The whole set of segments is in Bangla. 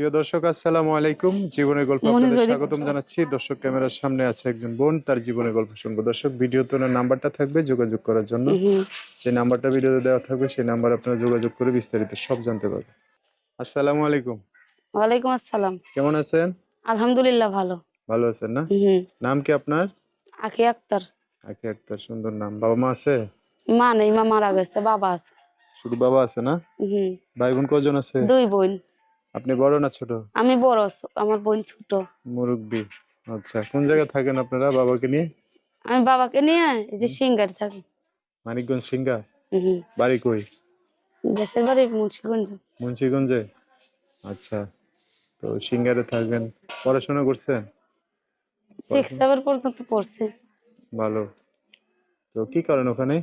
প্রিয় দর্শক আসসালামু আলাইকুম। জীবনের গল্প আপনাদের স্বাগতম জানাচ্ছি। দর্শক ক্যামেরার সামনে আছে একজন বোন তার জীবনের গল্প শুনব। দর্শক ভিডিওতে ওনার নাম্বারটা থাকবে যোগাযোগ করার জন্য। যে নাম্বারটা ভিডিওতে দেওয়া থাকবে সেই নাম্বার আপনারা যোগাযোগ করে বিস্তারিত সব জানতে পারবেন। আসসালামু আলাইকুম। ওয়ালাইকুম আসসালাম। কেমন আছেন? আলহামদুলিল্লাহ ভালো। ভালো আছেন না? নাম কি আপনার? আখি আক্তার। আকি আক্তার সুন্দর নাম। বাবা মা আছে? মা নেই মা মারা গেছে বাবা আছে। শুধু বাবা আছে না? ভাই বোন কজন আছে? দুই বোন। আপনি বড় না ছোট? আমি বড় আমার বোন ছোট। মুরব্বী। আচ্ছা কোন জায়গায় থাকেন আপনারা বাবাকে নিয়ে? আমি বাবাকে নিয়ে এই যে সিঙ্গার থাকি। মানিকগঞ্জ সিঙ্গা বাড়ি কই? দেশের বাড়ি মুন্সিগঞ্জ। মুন্সিগঞ্জে? আচ্ছা তো সিঙ্গারে থাকবেন। পড়াশোনা করছেন? সিক্স সেভেন পর্যন্ত পড়ছে। ভালো। তো কি করেন ওখানে?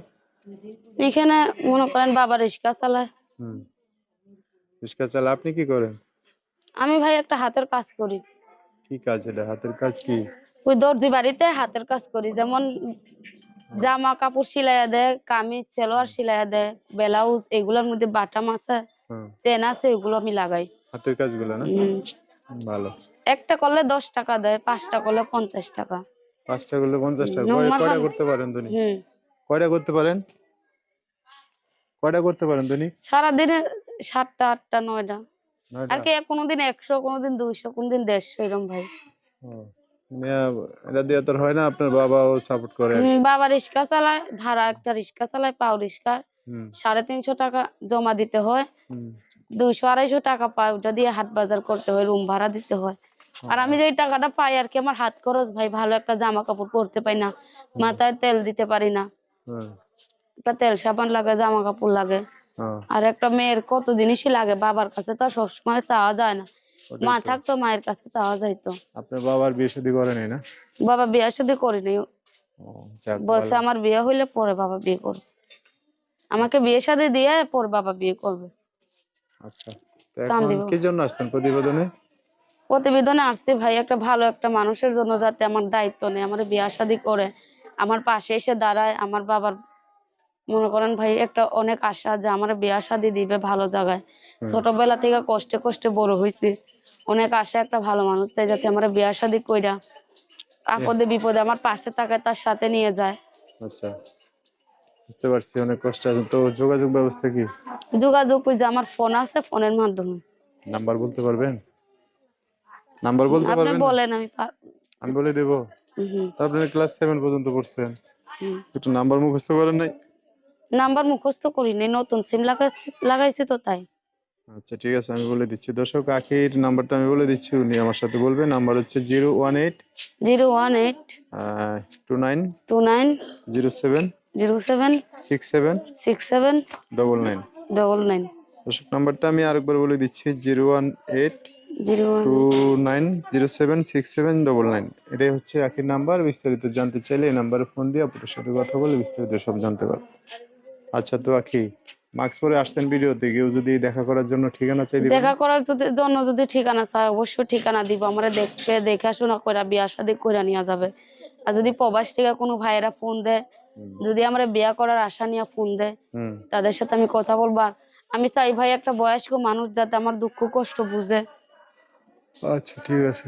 এখানে মনে করেন বাবা রিক্সা চালায়। হুম। রিক্সা চালা আপনি কি করেন? আমি ভাই একটা হাতের কাজ করি। কি কাজ এটা? হাতের কাজ কি? ওই দর্জি বাড়িতে হাতের কাজ করি যেমন জামা কাপড় সিলাইয়া দেয় কামিজ সেলোয়ার সিলাইয়া দেয় ব্লাউজ এগুলোর মধ্যে বাটাম আছে চেন আছে এগুলো আমি লাগাই। হাতের কাজগুলো না? ভালো। একটা করলে দশ টাকা দেয় পাঁচটা করলে পঞ্চাশ টাকা। পাঁচটা করলে পঞ্চাশ টাকা। কয়টা করতে পারেন তুমি কয়টা করতে পারেন? কয়টা করতে পারেন তুমি সারাদিনে সাতটা আটটা নয়টা? আর কি কোনোদিন একশো কোনোদিন দুইশো কোনোদিন দেড়শো এরকম ভাই। মানে, এটা দিয়ে তোর হয় না আপনার বাবাও সাপোর্ট করে বাবা রিক্সা চালায় ভাড়া একটা রিক্সা চালায় পাও রিক্সা। সাড়ে তিনশো টাকা জমা দিতে হয়। দুইশো আড়াইশো টাকা পায় ওটা দিয়ে হাট বাজার করতে হয় রুম ভাড়া দিতে হয়। আর আমি যে টাকাটা পাই আর কি আমার হাত খরচ ভাই ভালো একটা জামা কাপড় পরতে পাই না। মাথায় তেল দিতে পারি না। একটা তেল সাবান লাগে জামা কাপড় লাগে। হ্যাঁ, আর একটা মেয়ের কত জিনিসই লাগে বাবার কাছে তো সবসময় চাওয়া যায় না। মা থাকতো মায়ের কাছে চাওয়া যাইতো আপনার বাবার বিয়ে শাদী করেনি না? বাবা বিয়ে শাদী করিনি। বলছে আমার বিয়ে হইলে পরে বাবা বিয়ে করবে। আমাকে বিয়ে শাদী দিয়ে পরে বাবা বিয়ে করবে। আচ্ছা। কি জন্য আসছেন প্রতিবেদনে? প্রতিবেদনে আসছি ভাই একটা ভালো একটা মানুষের জন্য যাতে আমার দায়িত্ব নেই আমার বিয়ে শাদী করে আমার পাশে এসে দাঁড়ায় আমার বাবার মনে করেন ভাই একটা অনেক আশা যে আমার বিয়ে শাদী দিবে ভালো জায়গায়। ছোটবেলা থেকে কষ্টে কষ্টে বড় হয়েছি অনেক আশা একটা ভালো মানুষ চাই যাতে আমার বিয়ে শাদী কইরা আপদে বিপদে আমার পাশে থাকায় তার সাথে নিয়ে যায়। আচ্ছা বুঝতে পারছি অনেক কষ্ট আছে। তো যোগাযোগ ব্যবস্থা কি? যোগাযোগ ওই যে আমার ফোন আছে ফোনের মাধ্যমে। নাম্বার বলতে পারবেন? নাম্বার বলতে আপনি পারবেন? না? বলেন আমি আমি বলে দেবো। হুম, তো আপনার ক্লাস সেভেন পর্যন্ত পড়ছেন। একটু নাম্বার মুখস্থ করেন নাই? নাম্বার মুখস্থ করিনি নতুন সিম লাগাইছি লাগাইছি তো তাই। আচ্ছা ঠিক আছে আমি বলে দিচ্ছি। দর্শক আখির নাম্বারটা আমি বলে দিচ্ছি উনি আমার সাথে বলবে। নাম্বার হচ্ছে zero one eight zero one eight two nine two nine zero seven zero seven six seven six seven double nine. Double nine. দর্শক নাম্বারটা আমি আরেকবার বলে দিচ্ছি zero one eight two nine zero seven six seven double nine. এটাই হচ্ছে আখির নাম্বার। বিস্তারিত জানতে চাইলে এই নাম্বারে ফোন দিয়ে আপনার সাথে কথা বলে বিস্তারিত সব জানতে পারবে। আচ্ছা তো আখি মাস্ক পরে আসছেন ভিডিওতে কেউ যদি দেখা করার জন্য ঠিকানা চাই দেখা করার জন্য যদি ঠিকানা চায় অবশ্যই ঠিকানা দিব। আমরা দেখতে দেখাশোনা করে বিয়া শাদি করে নেওয়া যাবে। আর যদি প্রবাস থেকে কোনো ভাইয়েরা ফোন দেয় যদি আমরা বিয়া করার আশা নিয়ে ফোন দেয় তাদের সাথে আমি কথা বলব। আর আমি চাই ভাই একটা বয়স্ক মানুষ যাতে আমার দুঃখ কষ্ট বুঝে। আচ্ছা ঠিক আছে।